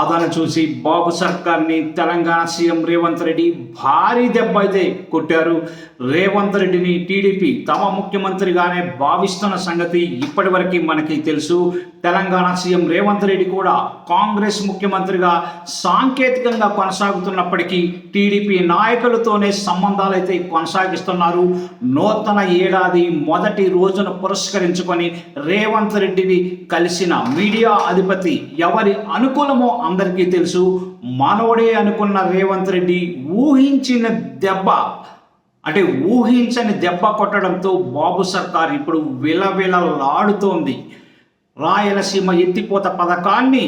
ఆదాను చూసి బాబు సర్కార్ని తెలంగాణ సీఎం రేవంత్ రెడ్డి భారీ దెబ్బ అయితే కొట్టారు. రేవంత్ రెడ్డిని టీడీపీ తమ ముఖ్యమంత్రిగానే భావిస్తున్న సంగతి ఇప్పటివరకు మనకి తెలుసు. తెలంగాణ సీఎం రేవంత్ రెడ్డి కూడా కాంగ్రెస్ ముఖ్యమంత్రిగా సాంకేతికంగా కొనసాగుతున్నప్పటికీ టీడీపీ నాయకులతోనే సంబంధాలు అయితే కొనసాగిస్తున్నారు. నూతన ఏడాది మొదటి రోజున పురస్కరించుకొని రేవంత్ రెడ్డిని కలిసిన మీడియా అధిపతి ఎవరి అనుకూలమో అందరికీ తెలుసు మనవడే అనుకున్న రేవంత్ రెడ్డి ఊహించిన దెబ్బ అంటే ఊహించని దెబ్బ కొట్టడంతో బాబు సర్కార్ ఇప్పుడు విలవిలలాడుతోంది. రాయలసీమ ఎత్తిపోత పథకాన్ని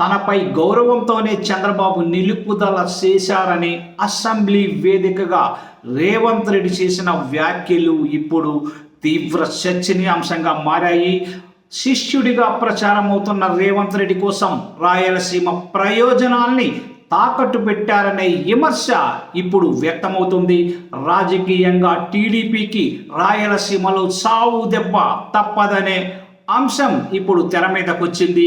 తనపై గౌరవంతోనే చంద్రబాబు నిలుపుదల చేశారని అసెంబ్లీ వేదికగా రేవంత్ రెడ్డి చేసిన వ్యాఖ్యలు ఇప్పుడు తీవ్ర చర్చనీయాంశంగా మారాయి. శిష్యుడిగా ప్రచారమవుతున్న రేవంత్ రెడ్డి కోసం రాయలసీమ ప్రయోజనాల్ని తాకట్టు పెట్టారనే విమర్శ ఇప్పుడు వ్యక్తమవుతుంది. రాజకీయంగా టీడీపీకి రాయలసీమలో సావు దెబ్బ తప్పదనే అంశం ఇప్పుడు తెర మీదకు వచ్చింది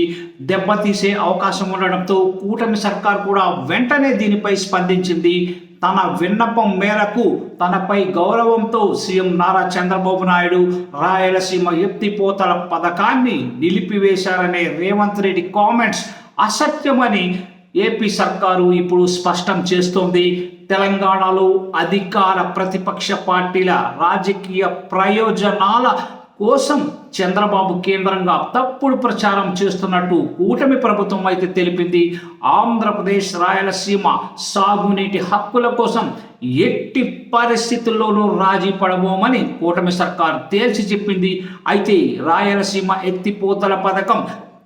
దెబ్బతీసే అవకాశం ఉండడంతో కూటమి సర్కార్ కూడా వెంటనే దీనిపై స్పందించింది. తన విన్నపం మేరకు తనపై గౌరవంతో సీఎం నారా చంద్రబాబు నాయుడు రాయలసీమ ఎత్తిపోతల పథకాన్ని నిలిపివేశారనే రేవంత్ రెడ్డి కామెంట్స్ అసత్యమని ఏపీ సర్కారు ఇప్పుడు స్పష్టం చేస్తోంది. తెలంగాణలో అధికార ప్రతిపక్ష పార్టీల రాజకీయ ప్రయోజనాల కోసం చంద్రబాబు కేంద్రంగా తప్పుడు ప్రచారం చేస్తున్నట్టు కూటమి ప్రభుత్వం అయితే తెలిపింది. ఆంధ్రప్రదేశ్ రాయలసీమ సాగునీటి హక్కుల కోసం ఎట్టి పరిస్థితుల్లోనూ రాజీ పడబోమని కూటమి సర్కార్ తేల్చి చెప్పింది. అయితే రాయలసీమ ఎత్తిపోతల పథకం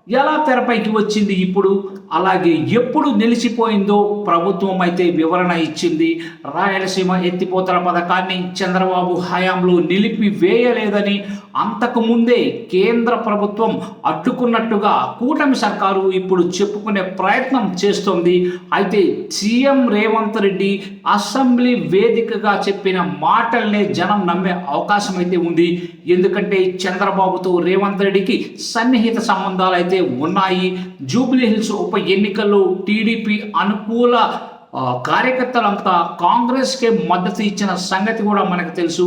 ఎలా తెరపైకి వచ్చింది ఇప్పుడు? అలాగే ఎప్పుడు నిలిచిపోయిందో ప్రభుత్వం అయితే వివరణ ఇచ్చింది. రాయలసీమ ఎత్తిపోతల పథకాన్ని చంద్రబాబు హయాంలో నిలిపివేయలేదని అంతకుముందే కేంద్ర ప్రభుత్వం అడ్డుకున్నట్టుగా కూటమి సర్కారు ఇప్పుడు చెప్పుకునే ప్రయత్నం చేస్తోంది. అయితే సీఎం రేవంత్ రెడ్డి అసెంబ్లీ వేదికగా చెప్పిన మాటల్నే జనం నమ్మే అవకాశం అయితే ఉంది. ఎందుకంటే చంద్రబాబుతో రేవంత్ రెడ్డికి సన్నిహిత సంబంధాలు అయితే ఉన్నాయి. జూబ్లీ హిల్స్ ఉప ఎన్నికల్లో టీడీపీ అనుకూల కార్యకర్తలంతా కాంగ్రెస్కే మద్దతు ఇచ్చిన సంగతి కూడా మనకు తెలుసు.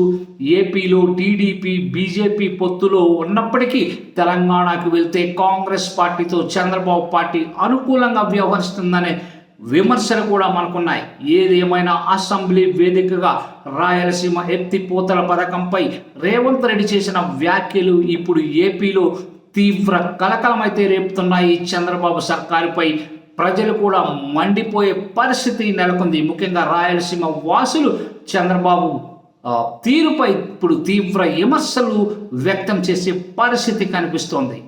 ఏపీలో టీడీపీ బీజేపీ పొత్తులో ఉన్నప్పటికీ తెలంగాణకు వెళ్తే కాంగ్రెస్ పార్టీతో చంద్రబాబు పార్టీ అనుకూలంగా వ్యవహరిస్తుందనే విమర్శలు కూడా మనకున్నాయి. ఏదేమైనా అసెంబ్లీ వేదికగా రాయలసీమ ఎత్తిపోతల పథకంపై రేవంత్ రెడ్డి చేసిన వ్యాఖ్యలు ఇప్పుడు ఏపీలో తీవ్ర కలకలమైతే రేపుతున్నాయి చంద్రబాబు సర్కారుపై. ప్రజలు కూడా మండిపోయే పరిస్థితి నెలకొంది. ముఖ్యంగా రాయలసీమ వాసులు చంద్రబాబు తీరుపై ఇప్పుడు తీవ్ర విమర్శలు వ్యక్తం చేసే పరిస్థితి కనిపిస్తోంది.